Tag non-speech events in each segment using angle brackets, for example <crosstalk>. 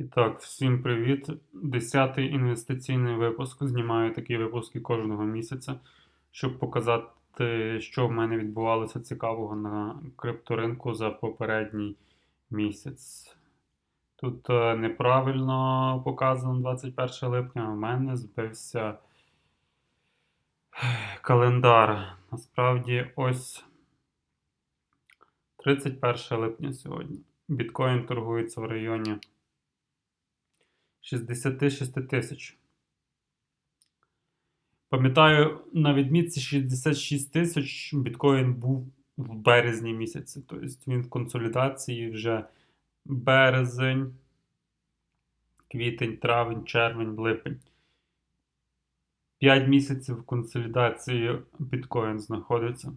І так, всім привіт. Десятий інвестиційний випуск. Знімаю такі випуски кожного місяця, щоб показати, що в мене відбувалося цікавого на крипторинку за попередній місяць. Тут е, неправильно показано 21 липня, в мене збився <sighs> календар. Насправді, ось 31 липня сьогодні. Біткоін торгується в районі 66 тисяч. Пам'ятаю, на відмітці 66 тисяч біткоін був в березні місяці. Тобто він в консолідації вже березень, квітень, травень, червень, липень. 5 місяців в консолідації біткоін знаходиться.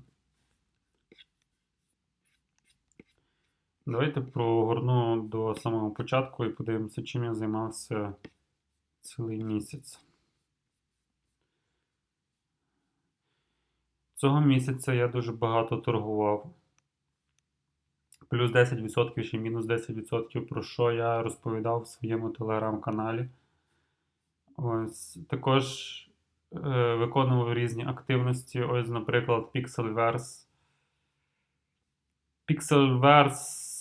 Давайте прогорну до самого початку і подивимося, чим я займався цілий місяць. Цього місяця я дуже багато торгував. Плюс 10% чи мінус 10%, про що я розповідав в своєму телеграм-каналі. Ось також е, виконував різні активності. Ось, наприклад, Pixelverse. Pixelverse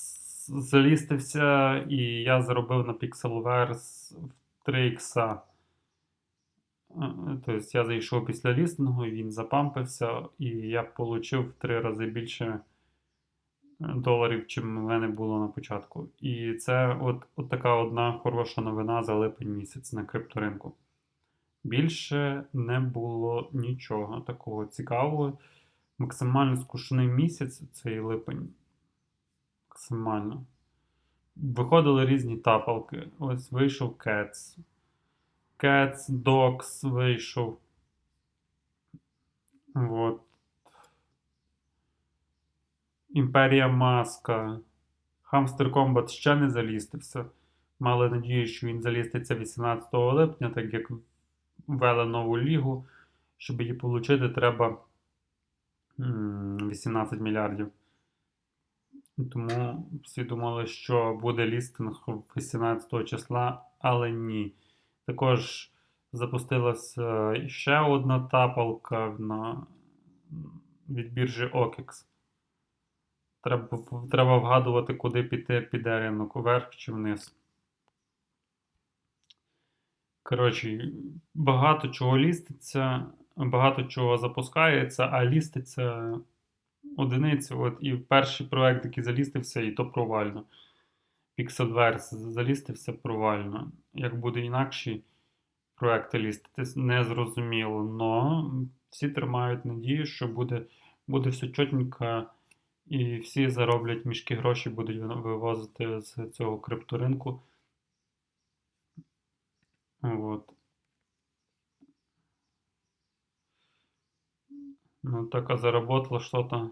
залістився, і я заробив на Pixelverse в 3 ікса. Тобто я зайшов після лістингу, він запампився, і я отримав в 3 рази більше доларів, чим в мене було на початку. І це от, от така одна хороша новина за липень місяць на крипторинку. Більше не було нічого такого цікавого. Максимально скучний місяць цей липень максимально. Виходили різні тапалки. Ось вийшов Cats. Cats, Dogs вийшов. От. Імперія Маска. Hamster Combat ще не залістився. Мали надію, що він заліститься 18 липня, так як ввели нову лігу. Щоб її отримати, треба 18 мільярдів. Тому всі думали, що буде лістинг 18 числа, але ні. Також запустилася ще одна тапалка на, від біржі OKEX. Треба треба вгадувати, куди піти піде ринок вверх чи вниз. Коротше, багато чого ліститься, багато чого запускається, а ліститься одиницю. От, І перший проект, який залістився, і то провально. Pixelverse залістився провально. Як буде інакші проекти ліститись, незрозуміло. Но всі тримають надію, що буде буде все чотненько, і всі зароблять мішки гроші, будуть вивозити з цього крипторинку. Вот. Ну, так, а заработало что-то.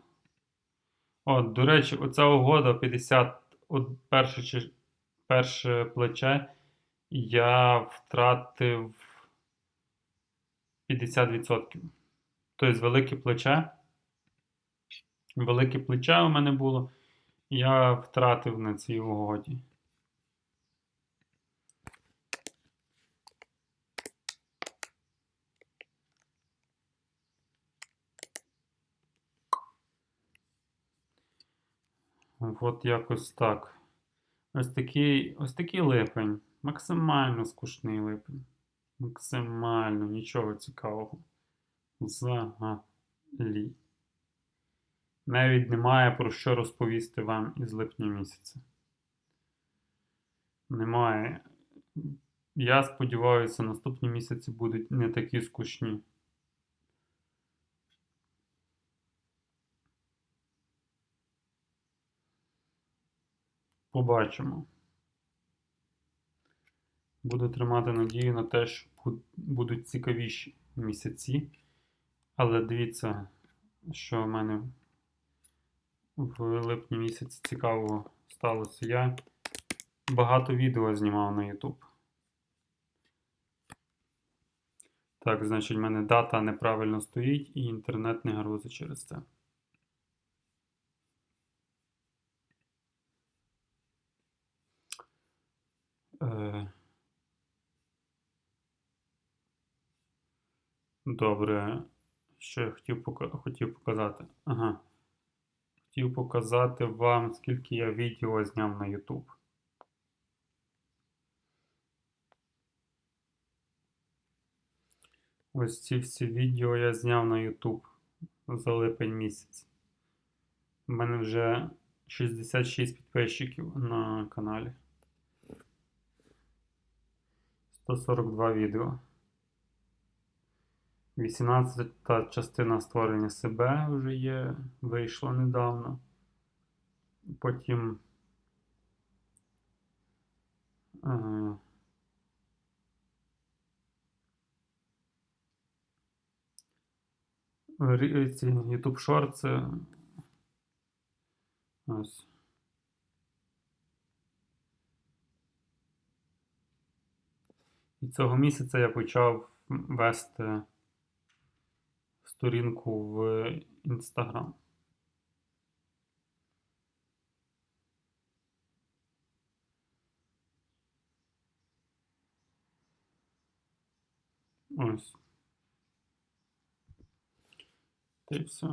От, до речі, оця угода 50 от перше, чи, перше плече я втратив 50%. Тобто велике плече. Велике плече у мене було. Я втратив на цій угоді. От якось так. Ось такий ось такий липень. Максимально скучний липень. Максимально нічого цікавого. Взагалі. Навіть немає про що розповісти вам із липня місяця. Немає. Я сподіваюся, наступні місяці будуть не такі скучні. Побачимо. Буду тримати надію на те, що будуть цікавіші місяці. Але дивіться, що в мене в липні місяці цікавого сталося. Я багато відео знімав на YouTube. Так, значить, в мене дата неправильно стоїть і інтернет не грузить через це. Е, добре, що я хотів хотів показати. Ага. Хотів показати вам, скільки я відео зняв на YouTube. Ось ці всі відео я зняв на YouTube за липень місяць. У мене вже 66 підписчиків на каналі. 142 відео. 18 та частина створення себе вже є, вийшла недавно. Потім. Е, рі- ці YouTube Shorts. Ось. І цього місяця я почав вести сторінку в Instagram. Ось. Та все.